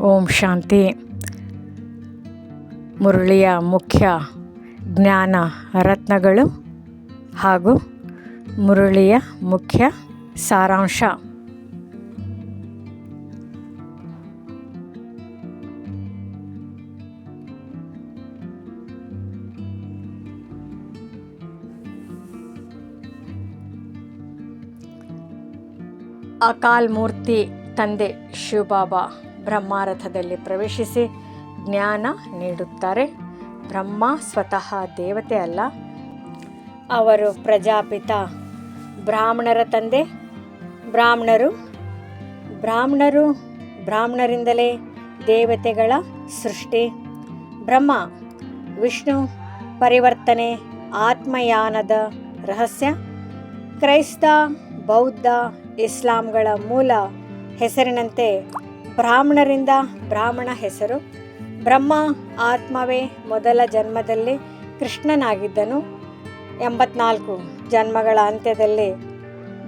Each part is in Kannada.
ಓಂ ಶಾಂತಿ. ಮುರಳಿಯ ಮುಖ್ಯ ಜ್ಞಾನ ರತ್ನಗಳು ಹಾಗೂ ಮುರಳಿಯ ಮುಖ್ಯ ಸಾರಾಂಶ. ಅಕಾಲ್ ಮೂರ್ತಿ ತಂದೆ ಶಿವಬಾಬಾ. ಬ್ರಹ್ಮಾರಥದಲ್ಲಿ ಪ್ರವೇಶಿಸಿ ಜ್ಞಾನ ನೀಡುತ್ತಾರೆ. ಬ್ರಹ್ಮ ಸ್ವತಃ ದೇವತೆ ಅಲ್ಲ. ಅವರು ಪ್ರಜಾಪಿತ ಬ್ರಾಹ್ಮಣರ ತಂದೆ. ಬ್ರಾಹ್ಮಣರು ಬ್ರಾಹ್ಮಣರು ಬ್ರಾಹ್ಮಣರಿಂದಲೇ ದೇವತೆಗಳ ಸೃಷ್ಟಿ. ಬ್ರಹ್ಮ, ವಿಷ್ಣು, ಪರಿವರ್ತನೆ, ಆತ್ಮಯಾನದ ರಹಸ್ಯ. ಕ್ರೈಸ್ತ, ಬೌದ್ಧ, ಇಸ್ಲಾಂಗಳ ಮೂಲ ಹೆಸರಿನಂತೆ ಬ್ರಾಹ್ಮಣರಿಂದ ಬ್ರಾಹ್ಮಣ ಹೆಸರು. ಬ್ರಹ್ಮ ಆತ್ಮವೇ ಮೊದಲ ಜನ್ಮದಲ್ಲಿ ಕೃಷ್ಣನಾಗಿದ್ದನು. ಎಂಬತ್ನಾಲ್ಕು ಜನ್ಮಗಳ ಅಂತ್ಯದಲ್ಲಿ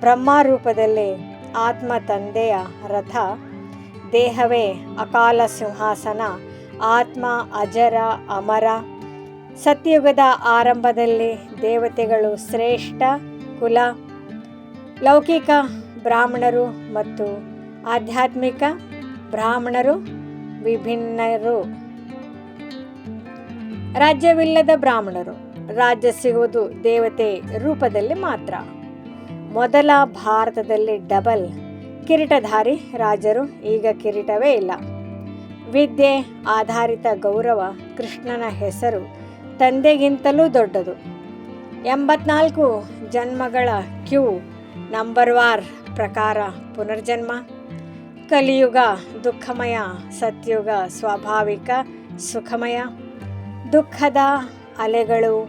ಬ್ರಹ್ಮ ರೂಪದಲ್ಲಿ ಆತ್ಮ ತಂದೆಯ ರಥ, ದೇಹವೇ ಅಕಾಲ ಸಿಂಹಾಸನ, ಆತ್ಮ ಅಜರ ಅಮರ. ಸತ್ಯುಗದ ಆರಂಭದಲ್ಲಿ ದೇವತೆಗಳು ಶ್ರೇಷ್ಠ, ಕುಲ. ಲೌಕಿಕ ಬ್ರಾಹ್ಮಣರು ಮತ್ತು ಆಧ್ಯಾತ್ಮಿಕ ಬ್ರಾಹ್ಮಣರು, ವಿಭಿನ್ನರು. ರಾಜ್ಯವಿಲ್ಲದ ಬ್ರಾಹ್ಮಣರು, ರಾಜ್ಯ ಸಿಗುವುದು ದೇವತೆ ರೂಪದಲ್ಲಿ ಮಾತ್ರ. ಮೊದಲ ಭಾರತದಲ್ಲಿ ಡಬಲ್ ಕಿರೀಟಧಾರಿ ರಾಜರು, ಈಗ ಕಿರೀಟವೇ ಇಲ್ಲ. ವಿದ್ಯೆ ಆಧಾರಿತ ಗೌರವ ಕೃಷ್ಣನ ಹೆಸರು ತಂದೆಗಿಂತಲೂ ದೊಡ್ಡದು. ಎಂಬತ್ನಾಲ್ಕು ಜನ್ಮಗಳ ಕ್ಯೂ ನಂಬರ್ ವಾರ್ ಪ್ರಕಾರ ಪುನರ್ಜನ್ಮ. ಕಲಿಯುಗ, ದುಃಖಮಯ, ಸತ್ಯುಗ, ಸ್ವಾಭಾವಿಕ, ಸುಖಮಯ. ದುಃಖದ ಅಲೆಗಳು,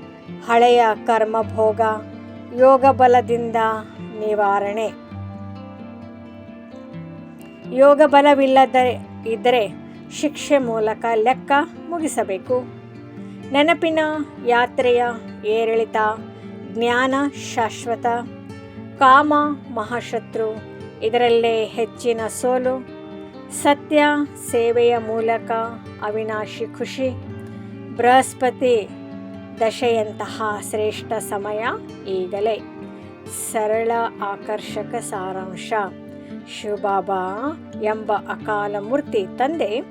ಹಳೆಯ ಕರ್ಮಭೋಗ ಯೋಗ ಬಲದಿಂದ ನಿವಾರಣೆ. ಯೋಗ ಬಲವಿಲ್ಲದ ಇದ್ದರೆ ಶಿಕ್ಷೆ ಮೂಲಕ ಲೆಕ್ಕ ಮುಗಿಸಬೇಕು. ನೆನಪಿನ ಯಾತ್ರೆಯ ಏರಿಳಿತ, ಜ್ಞಾನ ಶಾಶ್ವತ, ಕಾಮ ಮಹಾಶತ್ರು ಇದರಲ್ಲೇ ಹೆಚ್ಚಿನ ಸೋಲು, ಸತ್ಯ ಸೇವೆಯ ಮೂಲಕ ಅವಿನಾಶಿ ಖುಷಿ, ಬೃಹಸ್ಪತಿ ದಶೆಯಂತಹ ಶ್ರೇಷ್ಠ ಸಮಯ ಈಗಲೇ. ಸರಳ ಆಕರ್ಷಕ ಸಾರಾಂಶ. ಶಿವಬಾಬಾ ಎಂಬ ಅಕಾಲ ಮೂರ್ತಿ ತಂದೆ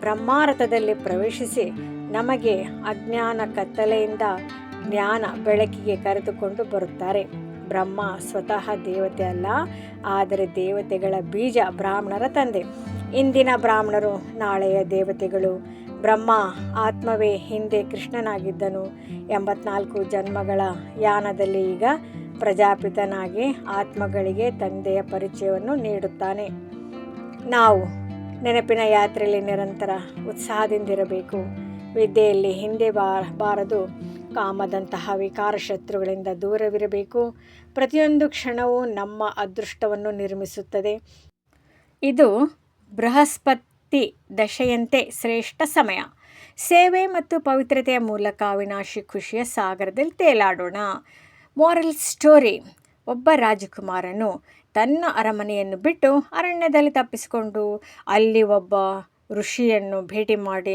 ಬ್ರಹ್ಮಾರಥದಲ್ಲಿ ಪ್ರವೇಶಿಸಿ ನಮಗೆ ಅಜ್ಞಾನ ಕತ್ತಲೆಯಿಂದ ಜ್ಞಾನ ಬೆಳಕಿಗೆ ಕರೆದುಕೊಂಡು ಬರುತ್ತಾರೆ. ಬ್ರಹ್ಮ ಸ್ವತಃ ದೇವತೆ ಅಲ್ಲ, ಆದರೆ ದೇವತೆಗಳ ಬೀಜ ಬ್ರಾಹ್ಮಣರ ತಂದೆ. ಇಂದಿನ ಬ್ರಾಹ್ಮಣರು ನಾಳೆಯ ದೇವತೆಗಳು. ಬ್ರಹ್ಮ ಆತ್ಮವೇ ಹಿಂದೆ ಕೃಷ್ಣನಾಗಿದ್ದನು. ಎಂಬತ್ನಾಲ್ಕು ಜನ್ಮಗಳ ಯಾನದಲ್ಲಿ ಈಗ ಪ್ರಜಾಪಿತನಾಗಿ ಆತ್ಮಗಳಿಗೆ ತಂದೆಯ ಪರಿಚಯವನ್ನು ನೀಡುತ್ತಾನೆ. ನಾವು ನೆನಪಿನ ಯಾತ್ರೆಯಲ್ಲಿ ನಿರಂತರ ಉತ್ಸಾಹದಿಂದಿರಬೇಕು. ವಿದ್ಯೆಯಲ್ಲಿ ಹಿಂದೆ ಬಾರದು. ಕಾಮದಂತಹ ವಿಕಾರ ಶತ್ರುಗಳಿಂದ ದೂರವಿರಬೇಕು. ಪ್ರತಿಯೊಂದು ಕ್ಷಣವೂ ನಮ್ಮ ಅದೃಷ್ಟವನ್ನು ನಿರ್ಮಿಸುತ್ತದೆ. ಇದು ಬೃಹಸ್ಪತಿ ದಶೆಯಂತೆ ಶ್ರೇಷ್ಠ ಸಮಯ. ಸೇವೆ ಮತ್ತು ಪವಿತ್ರತೆಯ ಮೂಲಕ ಅವಿನಾಶಿ ಖುಷಿಯ ಸಾಗರದಲ್ಲಿ ತೇಲಾಡೋಣ. ಮಾರಲ್ ಸ್ಟೋರಿ ಒಬ್ಬ ರಾಜಕುಮಾರನು ತನ್ನ ಅರಮನೆಯನ್ನು ಬಿಟ್ಟು ಅರಣ್ಯದಲ್ಲಿ ತಪ್ಪಿಸಿಕೊಂಡು ಅಲ್ಲಿ ಒಬ್ಬ ಋಷಿಯನ್ನು ಭೇಟಿ ಮಾಡಿ,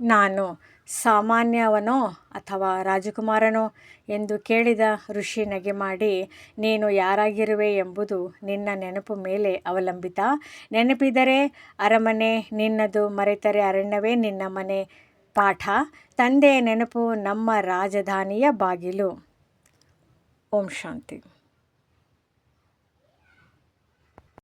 ನಾನು ಸಾಮಾನ್ಯವನೋ ಅಥವಾ ರಾಜಕುಮಾರನೋ ಎಂದು ಕೇಳಿದ ಋಷಿ ನಗೆ ಮಾಡಿ, ನೀನು ಯಾರಾಗಿರುವೆ ಎಂಬುದು ನಿನ್ನ ನೆನಪು ಮೇಲೆ ಅವಲಂಬಿತ. ನೆನಪಿದರೆ ಅರಮನೆ, ನಿನ್ನದು ಮರೆತರೆ ಅರಣ್ಯವೇ ನಿನ್ನ ಮನೆ. ಪಾಠ, ತಂದೆಯ ನೆನಪು ನಮ್ಮ ರಾಜಧಾನಿಯ ಬಾಗಿಲು. ಓಂ ಶಾಂತಿ.